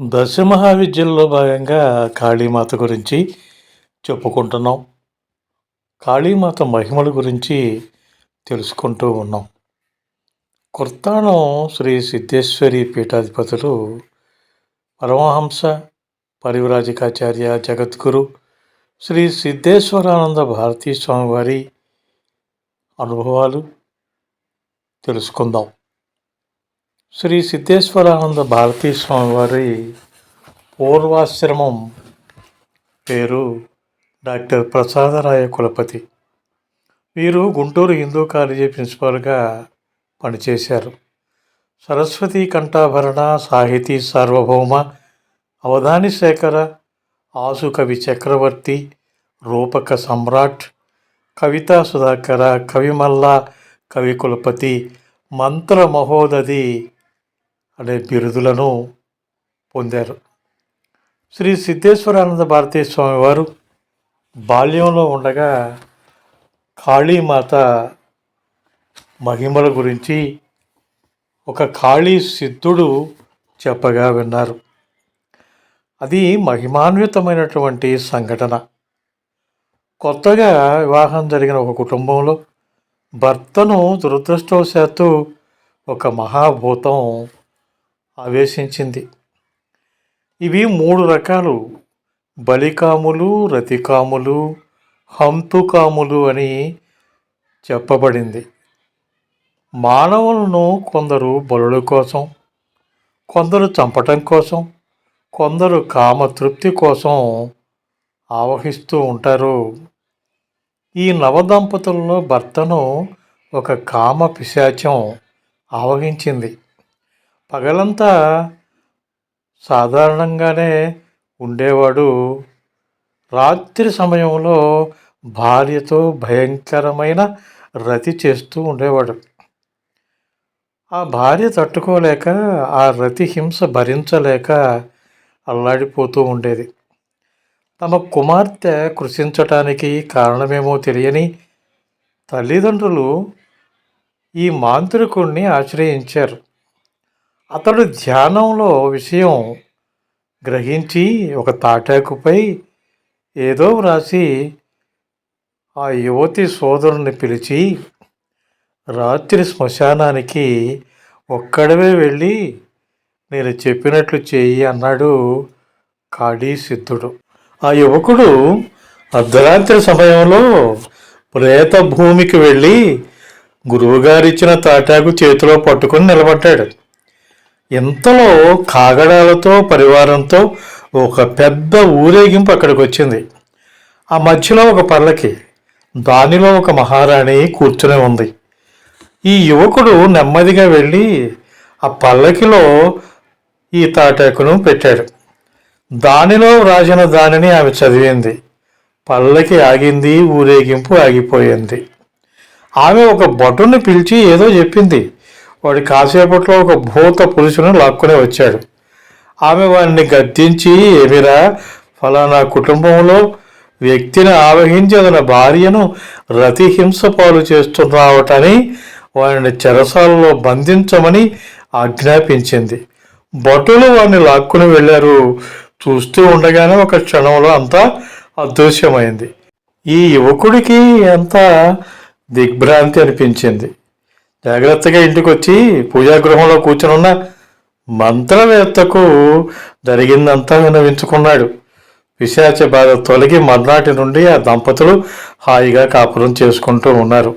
దశ మహావిద్యల్లో భాగంగా కాళీమాత గురించి చెప్పుకుంటున్నాం. కాళీమాత మహిమల గురించి తెలుసుకుంటూ ఉన్నాం. కుర్తాణం శ్రీ సిద్ధేశ్వరి పీఠాధిపతులు పరమహంస పరివ్రాజకాచార్య జగద్గురు శ్రీ సిద్ధేశ్వరానంద భారతీ స్వామివారి అనుభవాలు తెలుసుకుందాం. శ్రీ సిద్ధేశ్వరానంద భారతీ స్వామివారి పూర్వాశ్రమం పేరు డాక్టర్ ప్రసాదరాయ కులపతి. వీరు గుంటూరు హిందూ కాలేజీ ప్రిన్సిపాల్గా పనిచేశారు. సరస్వతి కంఠాభరణ సాహితీ సార్వభౌమ అవధాని శేఖర ఆసు కవి చక్రవర్తి రూపక సమ్రాట్ కవితా సుధాకర కవిమల్ల కవి కులపతి మంత్ర మహోదది అనే బిరుదులను పొందారు. శ్రీ సిద్ధేశ్వరానంద భారతీ స్వామివారు బాల్యంలో ఉండగా కాళీమాత మహిమల గురించి ఒక కాళీ సిద్ధుడు చెప్పగా విన్నారు. అది మహిమాన్వితమైనటువంటి సంఘటన. కొత్తగా వివాహం జరిగిన ఒక కుటుంబంలో భర్తను దురదృష్టవశాత్తు ఒక మహాభూతం ఆవేశించింది. ఇవి మూడు రకాలు. బలికాములు రతికాములు హంతుకాములు అని చెప్పబడింది. మానవులను కొందరు బలుల కోసం కొందరు చంపటం కోసం కొందరు కామతృప్తి కోసం ఆవహిస్తూ ఉంటారు. ఈ నవదంపతుల్లో భర్తను ఒక కామ పిశాచం ఆవహించింది. పగలంతా సాధారణంగానే ఉండేవాడు. రాత్రి సమయంలో భార్యతో భయంకరమైన రతి చేస్తూ ఉండేవాడు. ఆ భార్య తట్టుకోలేక ఆ రతి హింస భరించలేక అల్లాడిపోతూ ఉండేది. తమ కుమార్తె కృషించటానికి కారణమేమో తెలియని తల్లిదండ్రులు ఈ మాంత్రికుణ్ణి ఆశ్రయించారు. అతడు ధ్యానంలో విషయం గ్రహించి ఒక తాటాకుపై ఏదో వ్రాసి ఆ యువతి సోదరుని పిలిచి రాత్రి శ్మశానానికి ఒక్కడవే వెళ్ళి నేను చెప్పినట్లు చేయి అన్నాడు కాళీ సిద్ధుడు. ఆ యువకుడు అర్ధరాత్రి సమయంలో ప్రేత భూమికి వెళ్ళి గురువుగారిచ్చిన తాటాకు చేతిలో పట్టుకొని నిలబడ్డాడు. ఇంతలో కాగడాలతో పరివారంతో ఒక పెద్ద ఊరేగింపు అక్కడికి వచ్చింది. ఆ మధ్యలో ఒక పల్లకి దానిలో ఒక మహారాణి కూర్చునే ఉంది. ఈ యువకుడు నెమ్మదిగా వెళ్ళి ఆ పల్లకిలో ఈ తాటాకును పెట్టాడు. దానిలో రాసిన దానిని ఆమె చదివింది. పల్లకి ఆగింది ఊరేగింపు ఆగిపోయింది. ఆమె ఒక భటుని పిలిచి ఏదో చెప్పింది. వాడి కాసేపట్లో ఒక భూత పురుషుని లాక్కునే వచ్చాడు. ఆమె వాడిని గద్దించి ఏమిరా? ఫలానా కుటుంబంలో వ్యక్తిని ఆవహించి అతని భార్యను రతిహింస పాలు చేస్తున్నావటని వాడిని చెరసాలలో బంధించమని ఆజ్ఞాపించింది. భటులు వాడిని లాక్కుని వెళ్ళారు. చూస్తూ ఉండగానే ఒక క్షణంలో అంతా అదృశ్యమైంది. ఈ యువకుడికి ఎంత దిగ్భ్రాంతి అనిపించింది. జాగ్రత్తగా ఇంటికి వచ్చి పూజాగృహంలో కూర్చునున్న మంత్రవేత్తకు జరిగిందంతా వినవించుకున్నాడు పిశాచ బాధ తొలగి మర్నాటి నుండి ఆ దంపతులు హాయిగా కాపురం చేసుకుంటూ ఉన్నారు.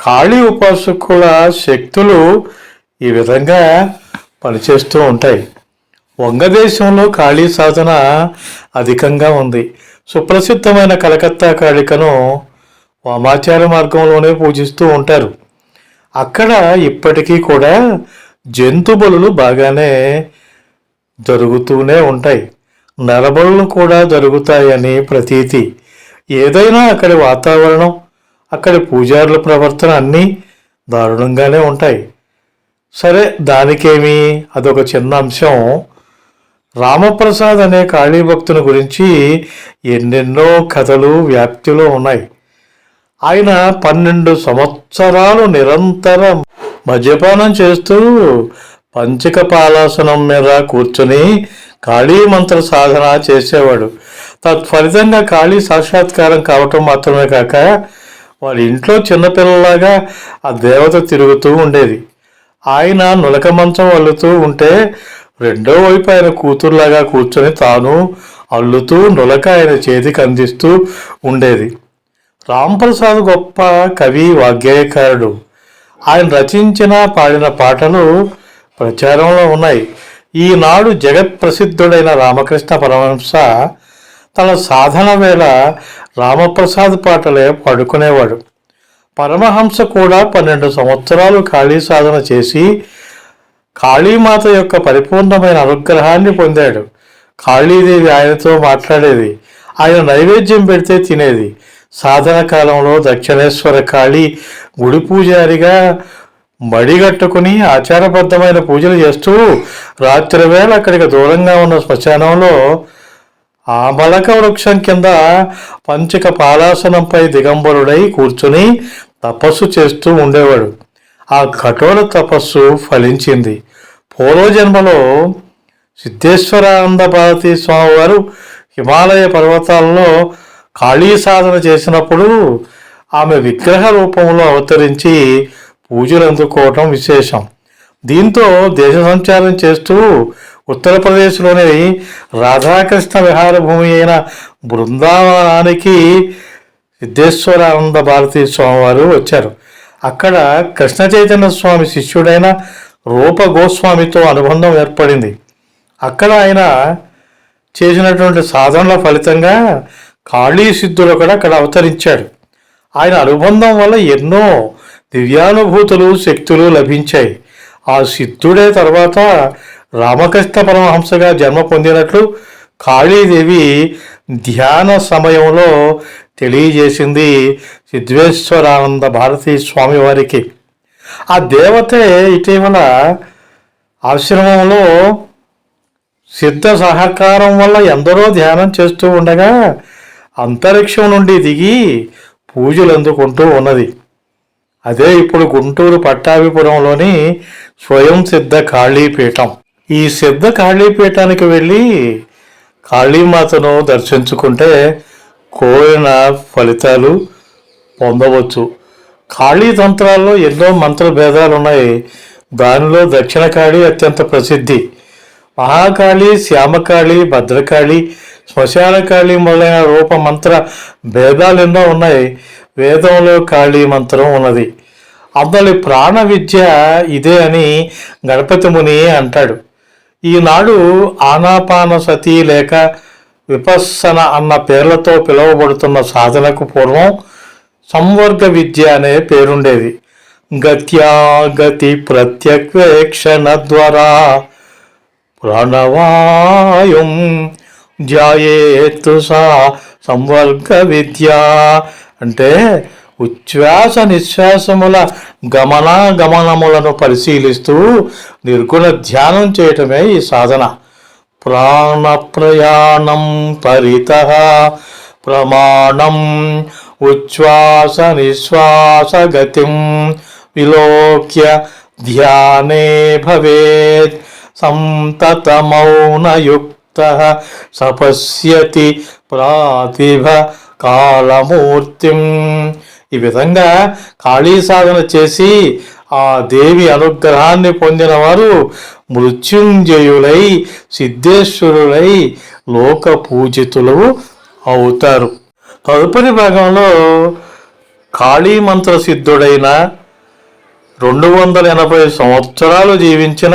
ఖాళీ ఉపాసకుల శక్తులు ఈ విధంగా పనిచేస్తూ ఉంటాయి. వంగదేశంలో ఖాళీ సాధన అధికంగా ఉంది. సుప్రసిద్ధమైన కలకత్తా కాళికను వామాచార మార్గంలోనే పూజిస్తూ ఉంటారు. అక్కడ ఇప్పటికీ కూడా జంతు బలులు బాగానే జరుగుతూనే ఉంటాయి. నరబలులు కూడా జరుగుతాయని ప్రతీతి. ఏదైనా అక్కడి వాతావరణం అక్కడి పూజారుల ప్రవర్తన అన్నీ దారుణంగానే ఉంటాయి. సరే దానికేమి అదొక చిన్న అంశం. రామప్రసాద్ అనే కాళీ భక్తుని గురించి ఎన్నెన్నో కథలు వ్యాప్తిలో ఉన్నాయి. ఆయన పన్నెండు సంవత్సరాలు నిరంతరం మద్యపానం చేస్తూ పంచిక పాలాసనం మీద కూర్చుని కాళీ మంత్ర సాధన చేసేవాడు. తత్ఫలితంగా కాళీ సాక్షాత్కారం కావటం మాత్రమే కాక వాడి ఇంట్లో చిన్నపిల్లలాగా ఆ దేవత తిరుగుతూ ఉండేది. ఆయన నులక మంచం అల్లుతూ ఉంటే రెండో వైపు ఆయన కూతురులాగా కూర్చొని తాను అల్లుతూ నులక ఆయన చేతికి అందిస్తూ ఉండేది. రాంప్రసాద్ గొప్ప కవి వాగ్గేయకారుడు. ఆయన రచించిన పాడిన పాటలు ప్రచారంలో ఉన్నాయి. ఈనాడు జగత్ ప్రసిద్ధుడైన రామకృష్ణ పరమహంస తన సాధన వేళ రామప్రసాద్ పాటలే పాడుకునేవాడు. పరమహంస కూడా పన్నెండు సంవత్సరాలు ఖాళీ సాధన చేసి కాళీమాత యొక్క పరిపూర్ణమైన అనుగ్రహాన్ని పొందాడు. కాళీదేవి ఆయనతో మాట్లాడేది. ఆయన నైవేద్యం పెడితే తినేది. సాధన కాలంలో దక్షిణేశ్వర కాళి గుడి పూజారిగా మడిగట్టుకుని ఆచారబద్ధమైన పూజలు చేస్తూ రాత్రి వేళ అక్కడికి దూరంగా ఉన్న శ్మశానంలో ఆ మలక వృక్షం కింద పంచక పాలాసనంపై దిగంబరుడై కూర్చుని తపస్సు చేస్తూ ఉండేవాడు. ఆ కఠోర తపస్సు ఫలించింది. పూర్వజన్మలో సిద్ధేశ్వరానంద భారతీ స్వామివారు హిమాలయ పర్వతాల్లో కాళీ సాధన చేసినప్పుడు ఆమె విగ్రహ రూపంలో అవతరించి పూజలు అందుకోవటం విశేషం. దీంతో దేశ సంచారం చేస్తూ ఉత్తరప్రదేశ్లోని రాధాకృష్ణ విహార భూమి అయిన బృందావనానికి సిద్ధేశ్వరానంద భారతీ స్వామివారు వచ్చారు. అక్కడ కృష్ణ చైతన్య స్వామి శిష్యుడైన రూప గోస్వామితో అనుబంధం ఏర్పడింది. అక్కడ ఆయన చేసినటువంటి సాధనల ఫలితంగా కాళీ సిద్ధులు కూడా అక్కడ అవతరించాడు. ఆయన అనుబంధం వల్ల ఎన్నో దివ్యానుభూతులు శక్తులు లభించాయి. ఆ సిద్ధుడే తర్వాత రామకృష్ణ పరమహంసగా జన్మ పొందినట్లు కాళీదేవి ధ్యాన సమయంలో తెలియజేసింది సిద్ధేశ్వరానంద భారతీ స్వామి వారికి. ఆ దేవతే ఇటీవల ఆశ్రమంలో సిద్ధ సహకారం వల్ల ఎందరో ధ్యానం చేస్తూ ఉండగా అంతరిక్షం నుండి దిగి పూజలు అందుకుంటూ ఉన్నది. అదే ఇప్పుడు గుంటూరు పట్టాభిపురంలోని స్వయం సిద్ధ కాళీపీఠం. ఈ సిద్ధ కాళీపీఠానికి వెళ్ళి కాళీమాతను దర్శించుకుంటే కోరిన ఫలితాలు పొందవచ్చు. కాళీ తంత్రాల్లో ఎన్నో మంత్ర భేదాలు ఉన్నాయి దానిలో దక్షిణ కాళీ అత్యంత ప్రసిద్ధి. మహాకాళి శ్యామకాళి భద్రకాళి శ్మశాన కాళీ మొదలైన రూప మంత్ర భేదాలు ఎన్నో ఉన్నాయి. వేదంలో కాళీ మంత్రం ఉన్నది. అందులో ప్రాణ విద్య ఇదే అని గణపతి ముని అంటాడు. ఈనాడు ఆనాపాన సతి లేక విపస్సన అన్న పేర్లతో పిలువబడుతున్న సాధనకు పూర్వం సంవర్గ విద్య అనే పేరుండేది. గత్యాగతి ప్రత్యక్షణ ద్వారా ప్రాణవాయుం ధ్యాయేత్తు సా సంవర్గ విద్య. అంటే ఉచ్ఛ్వాస నిశ్వాసముల గమనాగమనములను పరిశీలిస్తూ నిర్గుణ ధ్యానం చేయటమే ఈ సాధన. ప్రాణ ప్రయాణం పరిత. ప్రమాణం ఉచ్ఛ్వాస నిశ్వాస గతిం విలోక్య ధ్యానే భవేత్. సంతతమౌనయుక్త సపశ్యతి ప్రాతిభ కాలమూర్తిం ఈ విధంగా కాళీ సాధన చేసి ఆ దేవి అనుగ్రహాన్ని పొందిన వారు మృత్యుంజయులై సిద్ధేశ్వరులై లోక పూజితులు అవుతారు. తదుపరి భాగంలో కాళీ మంత్ర సిద్ధుడైన రెండు వందల ఎనభై సంవత్సరాలు జీవించిన